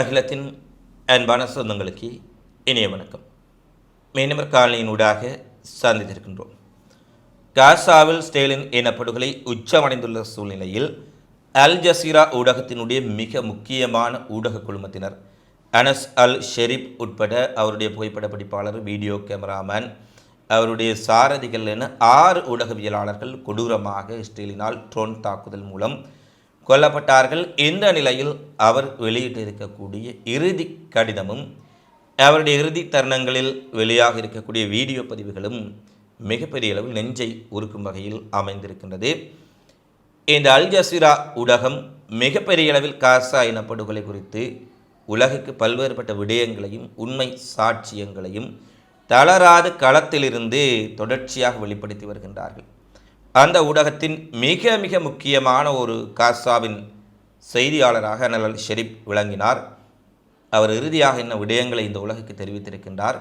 அகிலத்தின் அன்பான சொந்தங்களுக்கு இனிய வணக்கம். மீனவர் காலனியினூடாக சந்தித்திருக்கின்றோம். காசாவில் ஸ்டேலின் இனப்படுகொலை உச்சமடைந்துள்ள சூழ்நிலையில் அல் ஜசீரா ஊடகத்தினுடைய மிக முக்கியமான ஊடக குழுமத்தினர் அனஸ் அல் ஷெரீப் உட்பட அவருடைய புகைப்பட பிடிப்பாளர் வீடியோ கேமராமேன் அவருடைய சாரதிகள் என ஆறு ஊடகவியலாளர்கள் கொடூரமாக இஸ்ரேலினால் ட்ரோன் தாக்குதல் மூலம் கொல்லப்பட்டார்கள். இந்த நிலையில் அவர் வெளியிட்டிருக்கக்கூடிய இறுதி கடிதமும் அவருடைய இறுதி தருணங்களில் வெளியாக இருக்கக்கூடிய வீடியோ பதிவுகளும் மிகப்பெரிய அளவில் நெஞ்சை உருக்கும் வகையில் அமைந்திருக்கின்றது. இந்த அல் ஜசீரா ஊடகம் மிகப்பெரிய அளவில் காசா இனப்படுகொலை குறித்து உலகுக்கு பல்வேறுபட்ட விடயங்களையும் உண்மை சாட்சியங்களையும் தளராத களத்திலிருந்து தொடர்ச்சியாக வெளிப்படுத்தி வருகின்றார்கள். அந்த ஊடகத்தின் மிக மிக முக்கியமான ஒரு காசாவின் செய்தியாளராக நலல் ஷெரீப் விளங்கினார். அவர் இறுதியாக என்ன விடயங்களை இந்த உலகுக்கு தெரிவித்திருக்கின்றார்.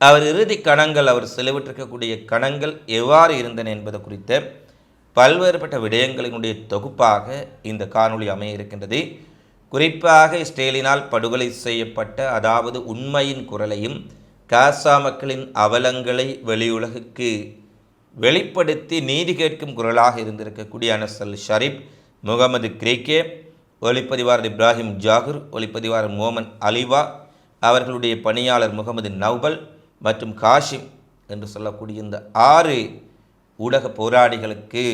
அவர் இறுதி கணங்கள் அவர் செலவிட்டிருக்கக்கூடிய கணங்கள் எவ்வாறு இருந்தன என்பது குறித்த பல்வேறுபட்ட விடயங்களினுடைய தொகுப்பாக இந்த காணொளி அமைய இருக்கின்றது. குறிப்பாக இஸ்ரேலினால் படுகொலை செய்யப்பட்ட அதாவது உண்மையின் குரலையும் காசா மக்களின் அவலங்களை வெளியுலகுக்கு வெளிப்படுத்தி நீதி கேட்கும் குரலாக இருந்திருக்கக்கூடிய அனசல் ஷரீப் முகமது கிரேக்கே ஒளிப்பதிவாளர் இப்ராஹிம் ஜாகூர் ஒளிப்பதிவாளர் மோமன் அலிவா அவர்களுடைய பணியாளர் முகமது நவ்பல் மற்றும் காஷிம் என்று சொல்லக்கூடிய இந்த ஆறு ஊடக போராளிகளுக்கு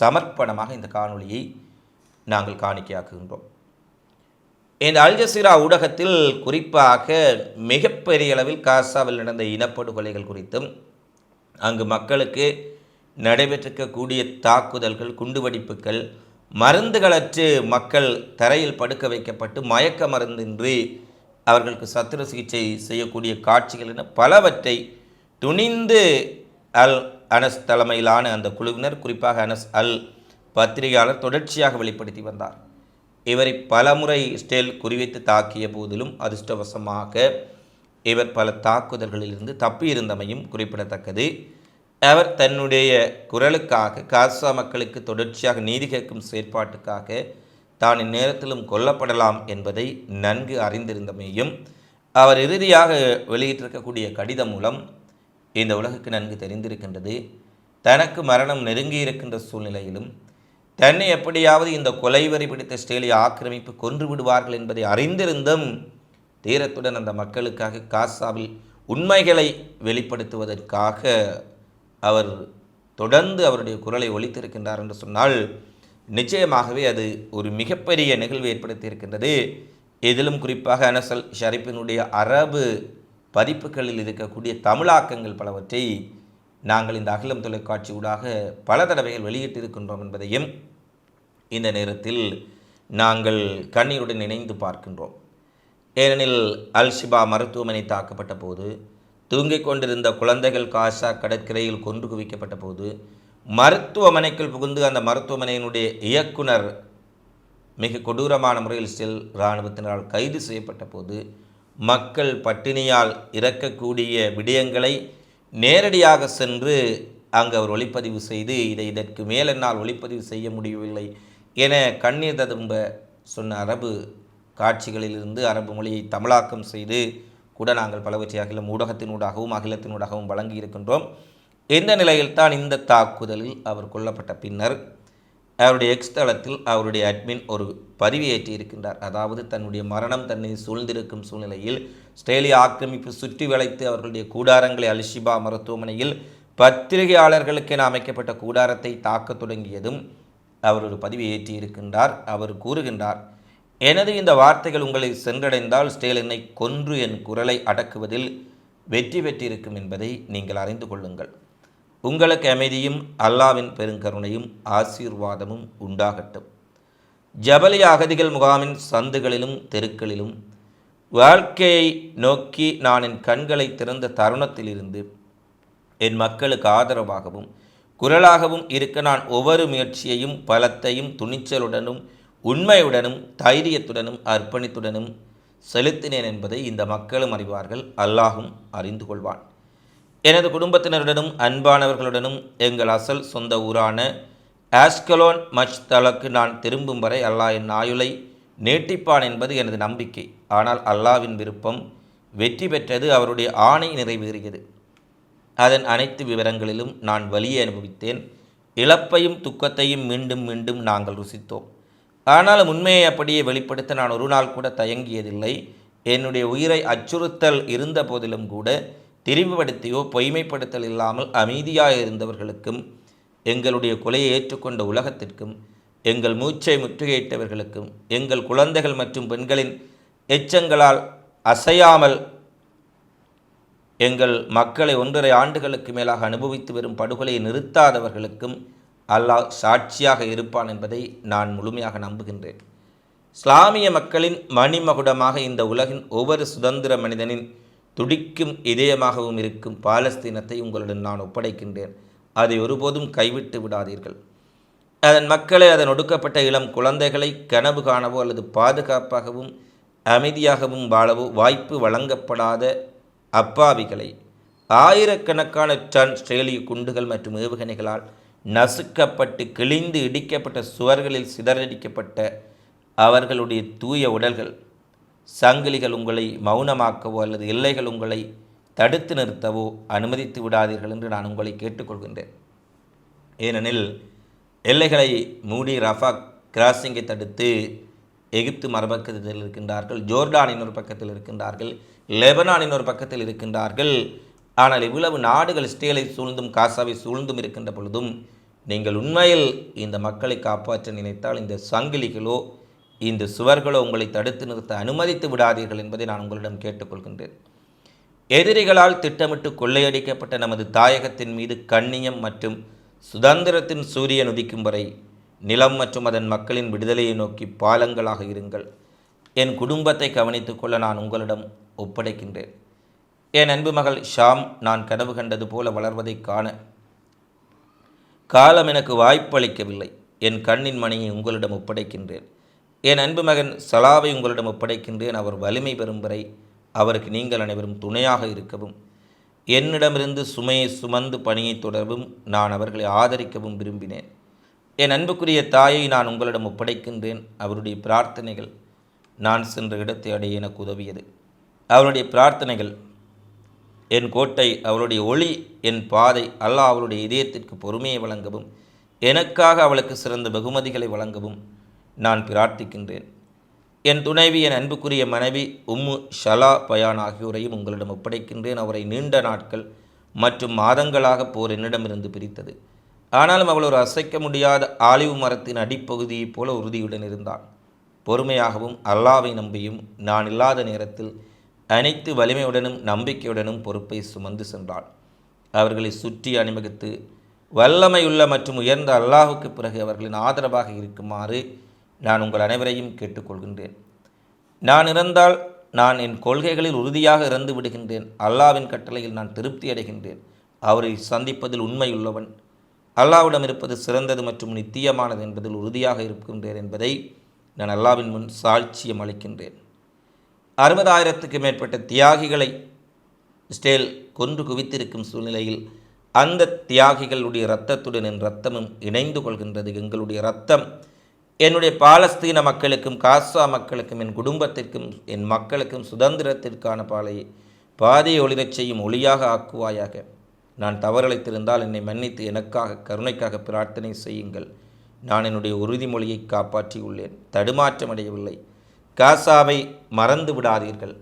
சமர்ப்பணமாக இந்த காணொளியை நாங்கள் காணிக்கையாக்குகின்றோம். இந்த அல்ஜசீரா ஊடகத்தில் குறிப்பாக மிகப்பெரிய அளவில் காசாவில் நடந்த இனப்படுகொலைகள் குறித்தும் அங்கு மக்களுக்கு நடைபெற்றிருக்கக்கூடிய தாக்குதல்கள் குண்டுவெடிப்புகள் மருந்துகளற்று மக்கள் தரையில் படுக்க வைக்கப்பட்டு மயக்க மருந்தின்றி அவர்களுக்கு சத்திர சிகிச்சை செய்யக்கூடிய காட்சிகள் என பலவற்றை துணிந்து அல் அனஸ் தலைமையிலான அந்த குழுவினர் குறிப்பாக அனஸ் அல் பத்திரிகையாளர் தொடர்ச்சியாக வெளிப்படுத்தி வந்தார். இவரை பலமுறை ஸ்டேல் குறிவைத்து தாக்கிய போதிலும் அதிர்ஷ்டவசமாக இவர் பல தாக்குதல்களிலிருந்து தப்பியிருந்தமையும் குறிப்பிடத்தக்கது. அவர் தன்னுடைய குரலுக்காக காசா மக்களுக்கு தொடர்ச்சியாக நீதி கேட்கும் செயற்பாட்டுக்காக தான் இந்நேரத்திலும் கொல்லப்படலாம் என்பதை நன்கு அறிந்திருந்தமையும் அவர் இறுதியாக வெளியிட்டிருக்கக்கூடிய கடிதம் மூலம் இந்த உலகுக்கு நன்கு தெரிந்திருக்கின்றது. தனக்கு மரணம் நெருங்கி இருக்கின்ற சூழ்நிலையிலும் தன்னை எப்படியாவது இந்த கொலைவரி பிடித்த ஸ்டேலிய ஆக்கிரமிப்பு கொன்று விடுவார்கள் என்பதை அறிந்திருந்தும் தீரத்துடன் அந்த மக்களுக்காக காசாவில் உண்மைகளை வெளிப்படுத்துவதற்காக அவர் தொடர்ந்து அவருடைய குரலை ஒழித்திருக்கின்றார் என்று சொன்னால் நிச்சயமாகவே அது ஒரு மிகப்பெரிய நிகழ்வு ஏற்படுத்தியிருக்கின்றது. இதிலும் குறிப்பாக அனசல் ஷரீப்பினுடைய அரபு பதிப்புகளில் இருக்கக்கூடிய தமிழாக்கங்கள் பலவற்றை நாங்கள் இந்த அகிலம் தொலைக்காட்சி ஊடாக பல தடவைகள் வெளியிட்டிருக்கின்றோம் என்பதையும் இந்த நேரத்தில் நாங்கள் கண்ணீருடன் இணைந்து பார்க்கின்றோம். ஏனெனில் அல்ஷிபா மருத்துவமனை தாக்கப்பட்ட போது தூங்கிக் கொண்டிருந்த குழந்தைகள் காசா கடற்கரையில் கொன்று குவிக்கப்பட்ட போது மருத்துவமனைக்குள் புகுந்து அந்த மருத்துவமனையினுடைய இயக்குனர் மிக கொடூரமான முறையில் செல் இராணுவத்தினரால் கைது செய்யப்பட்ட போது மக்கள் பட்டினியால் இறக்கக்கூடிய விடயங்களை நேரடியாக சென்று அங்கு அவர் ஒளிப்பதிவு செய்து இதை இதற்கு மேல் என்னால் ஒளிப்பதிவு செய்ய முடியவில்லை என கண்ணீர் ததும்ப சொன்ன அரபு காட்சிகளிலிருந்து அரபு மொழியை தமிழாக்கம் செய்து கூட நாங்கள் பலவற்றை அகிலம் ஊடகத்தினூடாகவும் அகிலத்தினூடாகவும் வழங்கி இருக்கின்றோம். இந்த நிலையில்தான் இந்த தாக்குதலில் அவர் கொல்லப்பட்ட பின்னர் அவருடைய எக்ஸ் தளத்தில் அவருடைய அட்மின் ஒரு பதிவேற்றி இருக்கின்றார். அதாவது தன்னுடைய மரணம் தன்னை சூழ்ந்திருக்கும் சூழ்நிலையில் ஸ்ட்ரேலிய ஆக்கிரமிப்பு சுற்றி வளைத்து அவர்களுடைய கூடாரங்களை அல்ஷிபா மருத்துவமனையில் பத்திரிகையாளர்களுக்கென அமைக்கப்பட்ட கூடாரத்தை தாக்கத் தொடங்கியதும் அவர் ஒரு பதிவை ஏற்றி இருக்கின்றார் அவர் கூறுகின்றார் எனது இந்த வார்த்தைகள் உங்களை சென்றடைந்தால் ஸ்டேலினை கொன்று என் குரலை அடக்குவதில் வெற்றி பெற்றிருக்கும் என்பதை நீங்கள் அறிந்து கொள்ளுங்கள். உங்களுக்கு அமைதியும் அல்லாவின் பெருங்கருணையும் ஆசீர்வாதமும் உண்டாகட்டும். ஜபலிய அகதிகள் முகாமின் சந்துகளிலும் தெருக்களிலும் வாழ்க்கையை நோக்கி நான் என் கண்களை திறந்த தருணத்திலிருந்து என் மக்களுக்கு ஆதரவாகவும் குரலாகவும் இருக்க நான் ஒவ்வொரு முயற்சியையும் பலத்தையும் துணிச்சலுடனும் உண்மையுடனும் தைரியத்துடனும் அர்ப்பணித்துடனும் செலுத்தினேன் என்பதை இந்த மக்களும் அறிவார்கள் அல்லாஹும் அறிந்து கொள்வான். எனது குடும்பத்தினருடனும் அன்பானவர்களுடனும் எங்கள் அசல் சொந்த ஊரான ஆஸ்கலோன் மச்தலக்கு நான் திரும்பும் வரை அல்லாஹ் என் ஆயுளை நீட்டிப்பான் என்பது எனது நம்பிக்கை. ஆனால் அல்லாவின் விருப்பம் வெற்றி பெற்றது அவருடைய ஆணை நிறைவேறியது. அதன் அனைத்து விவரங்களிலும் நான் வலியை அனுபவித்தேன். இழப்பையும் துக்கத்தையும் மீண்டும் மீண்டும் நாங்கள் ருசித்தோம். ஆனாலும் உண்மையை அப்படியே வெளிப்படுத்த நான் ஒரு நாள் கூட தயங்கியதில்லை. என்னுடைய உயிரை அச்சுறுத்தல் இருந்த போதிலும் கூட திரிவுபடுத்தியோ பொய்மைப்படுத்தல் இல்லாமல் அமைதியாக இருந்தவர்களுக்கும் எங்களுடைய கொலையை ஏற்றுக்கொண்ட உலகத்திற்கும் எங்கள் மூச்சை முற்றுகையிட்டவர்களுக்கும் எங்கள் குழந்தைகள் மற்றும் பெண்களின் எச்சங்களால் அசையாமல் எங்கள் மக்களை ஒன்றரை ஆண்டுகளுக்கு மேலாக அனுபவித்து வரும் படுகொலையை நிறுத்தாதவர்களுக்கும் அல்லாஹ் சாட்சியாக இருப்பான் என்பதை நான் முழுமையாக நம்புகின்றேன். இஸ்லாமிய மக்களின் மணிமகுடமாக இந்த உலகின் ஒவ்வொரு சுதந்திர மனிதனின் துடிக்கும் இதயமாகவும் இருக்கும் பாலஸ்தீனத்தை உங்களுடன் நான் ஒப்படைக்கின்றேன். அதை ஒருபோதும் கைவிட்டு விடாதீர்கள். அதன் மக்களை அதன் ஒடுக்கப்பட்ட இளம் குழந்தைகளை கனவு காணவோ அல்லது பாதுகாப்பாகவும் அமைதியாகவும் வாழவோ வாய்ப்பு வழங்கப்படாத அப்பாவிகளை. ஆயிரக்கணக்கான டன் ஸ்ட்ரேலிய குண்டுகள் மற்றும் ஏவுகணைகளால் நசுக்கப்பட்டு கிழிந்து இடிக்கப்பட்ட சுவர்களில் சிதறடிக்கப்பட்ட அவர்களுடைய தூய உடல்கள் சங்கிலிகள் உங்களை மௌனமாக்கவோ அல்லது எல்லைகள் உங்களை தடுத்து நிறுத்தவோ அனுமதித்து விடாதீர்கள் என்று நான் உங்களை கேட்டுக்கொள்கின்றேன். ஏனெனில் எல்லைகளை மூடி ரஃபா கிராசிங்கை தடுத்து எகிப்து மறுபக்கத்தில் இருக்கின்றார்கள் ஜோர்டானின் ஒரு பக்கத்தில் இருக்கின்றார்கள். லெபனானின் ஒரு பக்கத்தில் இருக்கின்றார்கள். ஆனால் இவ்வளவு நாடுகள் இஸ்ரேலை சூழ்ந்தும் காசாவை சூழ்ந்தும் இருக்கின்ற பொழுதும் நீங்கள் உண்மையில் இந்த மக்களை காப்பாற்ற நினைத்தால் இந்த சங்கிலிகளோ இந்த சுவர்களோ உங்களை தடுத்து நிறுத்த அனுமதித்து விடாதீர்கள் என்பதை நான் உங்களிடம் கேட்டுக்கொள்கின்றேன். எதிரிகளால் திட்டமிட்டு கொள்ளையடிக்கப்பட்ட நமது தாயகத்தின் மீது கண்ணியம் மற்றும் சுதந்திரத்தின் சூரியன் உதிக்கும் வரை நிலம் மற்றும் அதன் மக்களின் விடுதலையை நோக்கி பாலங்களாக இருங்கள். என் குடும்பத்தை கவனித்துக்கொள்ள நான் உங்களிடம் ஒப்படைக்கின்றேன். என் அன்பு மகள் ஷாம் நான் கனவு கண்டது போல வளர்வதைக் காண. காலம் எனக்கு வாய்ப்பளிக்கவில்லை. என் கண்ணின் மணியை உங்களிடம் ஒப்படைக்கின்றேன். என் அன்பு மகன் சலாவை உங்களிடம் ஒப்படைக்கின்றேன். அவர் வலிமை பெறும் வரை அவருக்கு நீங்கள் அனைவரும் துணையாக இருக்கவும் என்னிடமிருந்து சுமையை சுமந்து பணியை தொடரவும் நான் அவர்களை ஆதரிக்கவும் விரும்பினேன். என் அன்புக்குரிய தாயை நான் உங்களிடம் ஒப்படைக்கின்றேன். அவருடைய பிரார்த்தனைகள் நான் சென்ற இடத்தை அடைய எனக்கு உதவியது. அவனுடைய பிரார்த்தனைகள் என் கோட்டை அவளுடைய ஒளி என் பாதை அல்லாஹ் அவளுடைய இதயத்திற்கு பொறுமையை வழங்கவும் எனக்காக அவளுக்கு சிறந்த வெகுமதிகளை வழங்கவும் நான் பிரார்த்திக்கின்றேன். என் துணைவி என் அன்புக்குரிய மனைவி உம்மு ஷலா பயான் ஆகியோரையும் உங்களிடம் ஒப்படைக்கின்றேன். அவரை நீண்ட நாட்கள் மற்றும் மாதங்களாக போர் என்னிடமிருந்து பிரித்தது. ஆனாலும் அவள் ஒரு அசைக்க முடியாத ஆலிவு மரத்தின் அடிப்பகுதியைப் போல உறுதியுடன் இருந்தாள் பொறுமையாகவும் அல்லாவை நம்பியும் நான் இல்லாத நேரத்தில் அனைத்து வலிமையுடனும் நம்பிக்கையுடனும் பொறுப்பை சுமந்து சென்றாள். அவர்களை சுற்றி அணிமகித்து வல்லமையுள்ள மற்றும் உயர்ந்த அல்லாஹுக்கு பிறகு அவர்களின் ஆதரவாக இருக்குமாறு நான் உங்கள் அனைவரையும் கேட்டுக்கொள்கின்றேன். நான் இறந்தால் நான் என் கொள்கைகளில் உறுதியாக இறந்து விடுகின்றேன். அல்லாவின் கட்டளையில் நான் திருப்தி அடைகின்றேன். அவரை சந்திப்பதில் உண்மையுள்ளவன். அல்லாவிடம் இருப்பது சிறந்தது மற்றும் நித்தியமானது என்பதில் உறுதியாக இருக்கின்றேன் என்பதை நான் அல்லாவின் முன் சாட்சியம் அளிக்கின்றேன். அறுபதாயிரத்துக்கு மேற்பட்ட தியாகிகளை ஸ்டேல் கொன்று குவித்திருக்கும் சூழ்நிலையில் அந்த தியாகிகளுடைய இரத்தத்துடன் என் இரத்தமும் இணைந்து கொள்கின்றது. எங்களுடைய இரத்தம் என்னுடைய பாலஸ்தீன மக்களுக்கும் காசா மக்களுக்கும் என் குடும்பத்திற்கும் என் மக்களுக்கும் சுதந்திரத்திற்கான பாலையை பாதையை ஒளிரச் செய்யும் ஒளியாக ஆக்குவாயாக. நான் தவறளித்திருந்தால் என்னை மன்னித்து எனக்காக கருணைக்காக பிரார்த்தனை செய்யுங்கள். நான் என்னுடைய உறுதிமொழியை காப்பாற்றியுள்ளேன். தடுமாற்றமடையவில்லை. காசாவை மறந்து விடாதீர்கள்.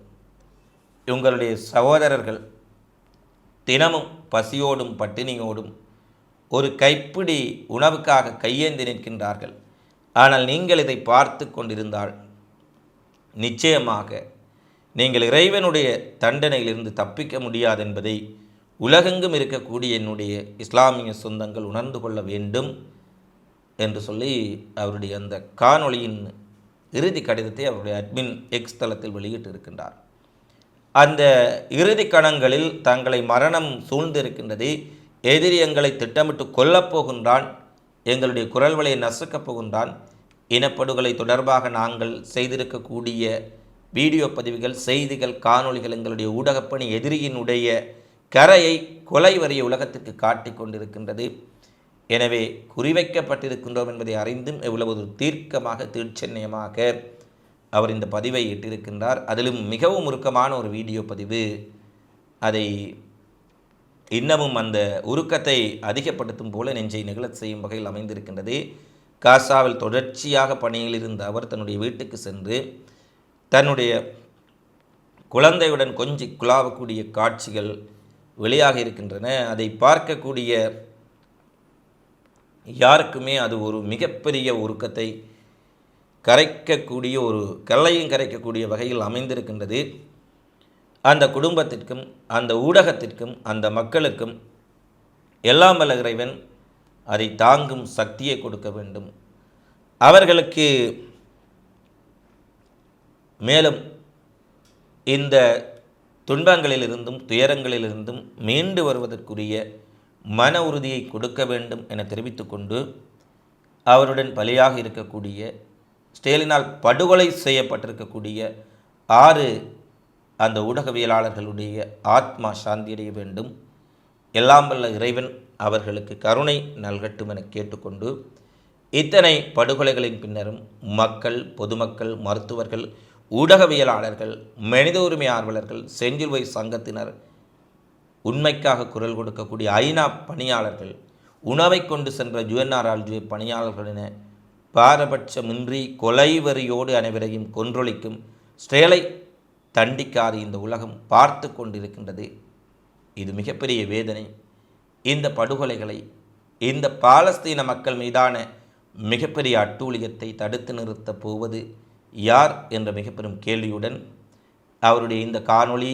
உங்களுடைய சகோதரர்கள் தினமும் பசியோடும் பட்டினியோடும் ஒரு கைப்பிடி உணவுக்காக கையேந்தி நிற்கின்றார்கள். ஆனால் நீங்கள் இதை பார்த்து கொண்டிருந்தால் நிச்சயமாக நீங்கள் இறைவனுடைய தண்டனையிலிருந்து தப்பிக்க முடியாது என்பதை உலகெங்கும் இருக்கக்கூடிய என்னுடைய இஸ்லாமிய சொந்தங்கள் உணர்ந்து கொள்ள வேண்டும் என்று சொல்லி அவருடைய அந்த காணொளியின் இறுதி கடிதத்தை அவருடைய அட்மின் எக்ஸ் தளத்தில் வெளியிட்டு இருக்கின்றார் அந்த இறுதி கணங்களில் தங்களை மரணம் சூழ்ந்திருக்கின்றது எதிரி எங்களை திட்டமிட்டு கொல்லப் போகின்றான் எங்களுடைய குரல் வலையை நசுக்கப் போகின்றான் இனப்படுகொலை தொடர்பாக நாங்கள் செய்திருக்கக்கூடிய வீடியோ பதிவுகள் செய்திகள் காணொளிகள் எங்களுடைய ஊடகப்பணி எதிரியினுடைய கரையை கொலை வரிய உலகத்திற்கு காட்டிக் கொண்டிருக்கின்றது. எனவே குறிவைக்கப்பட்டிருக்கின்றோம் என்பதை அறிந்தும் எவ்வளவு ஒரு தீர்க்கமாக தீர்ச்சென்னியமாக அவர் இந்த பதிவை இட்டிருக்கின்றார். அதிலும் மிகவும் உருக்கமான ஒரு வீடியோ பதிவு. அதை இன்னமும் அந்த உருக்கத்தை அதிகப்படுத்தும் போல நெஞ்சை நிகழச் செய்யும் வகையில் அமைந்திருக்கின்றது. காசாவில் தொடர்ச்சியாக பணியில் இருந்த அவர் தன்னுடைய வீட்டுக்கு சென்று தன்னுடைய குழந்தையுடன் கொஞ்சி குழாவக்கூடிய காட்சிகள் வெளியாக இருக்கின்றன. அதை பார்க்கக்கூடிய யாருக்குமே அது ஒரு மிகப்பெரிய உருக்கத்தை கரைக்கக்கூடிய ஒரு கல்லையும் கரைக்கக்கூடிய வகையில் அமைந்திருக்கின்றது. அந்த குடும்பத்திற்கும் அந்த ஊடகத்திற்கும் அந்த மக்களுக்கும் எல்லாம் வல்ல இறைவன் அதை தாங்கும் சக்தியை கொடுக்க வேண்டும். அவர்களுக்கு மேலும் இந்த துன்பங்களிலிருந்தும் துயரங்களிலிருந்தும் மீண்டு வருவதற்குரிய மன உறுதியை கொடுக்க வேண்டும் என தெரிவித்துக்கொண்டு அவருடன் பலியாக இருக்கக்கூடிய ஸ்டேலினால் படுகொலை செய்யப்பட்டிருக்கக்கூடிய ஆறு அந்த ஊடகவியலாளர்களுடைய ஆத்மா சாந்தியடைய வேண்டும். எல்லாம் வல்ல இறைவன் அவர்களுக்கு கருணை நல்கட்டும் என கேட்டுக்கொண்டு இத்தனை படுகொலைகளின் பின்னரும் மக்கள் பொதுமக்கள் மருத்துவர்கள் ஊடகவியலாளர்கள் மனித உரிமை ஆர்வலர்கள் செஞ்சிலுவை சங்கத்தினர் உண்மைக்காக குரல் கொடுக்கக்கூடிய ஐநா பணியாளர்கள் உணவை கொண்டு சென்ற ஜுஎன்ஆர்ஆல்ஜுவே பணியாளர்கள் என பாரபட்சமின்றி கொலை வரியோடு அனைவரையும் கொன்றொழிக்கும் ஸ்டேலை தண்டிக்காது இந்த உலகம் பார்த்து கொண்டிருக்கின்றது. இது மிகப்பெரிய வேதனை. இந்த படுகொலைகளை இந்த பாலஸ்தீன மக்கள் மீதான மிகப்பெரிய அட்டூழியத்தை தடுத்து நிறுத்தப் போவது யார் என்ற மிக பெரும் கேள்வியுடன் அவருடைய இந்த காணொளி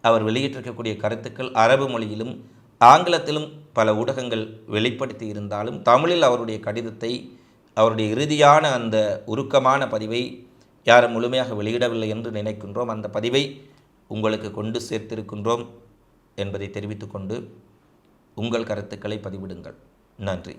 அவர் வெளியிட்டிருக்கக்கூடிய கருத்துக்கள் அரபு மொழியிலும் ஆங்கிலத்திலும் பல ஊடகங்கள் வெளிப்படுத்தி இருந்தாலும் தமிழில் அவருடைய கடிதத்தை அவருடைய இறுதியான அந்த உருக்கமான பதிவை யாரும் முழுமையாக வெளியிடவில்லை என்று நினைக்கின்றோம். அந்த பதிவை உங்களுக்கு கொண்டு சேர்த்திருக்கின்றோம் என்பதை தெரிவித்துக்கொண்டு உங்கள் கருத்துக்களை பதிவிடுங்கள். நன்றி.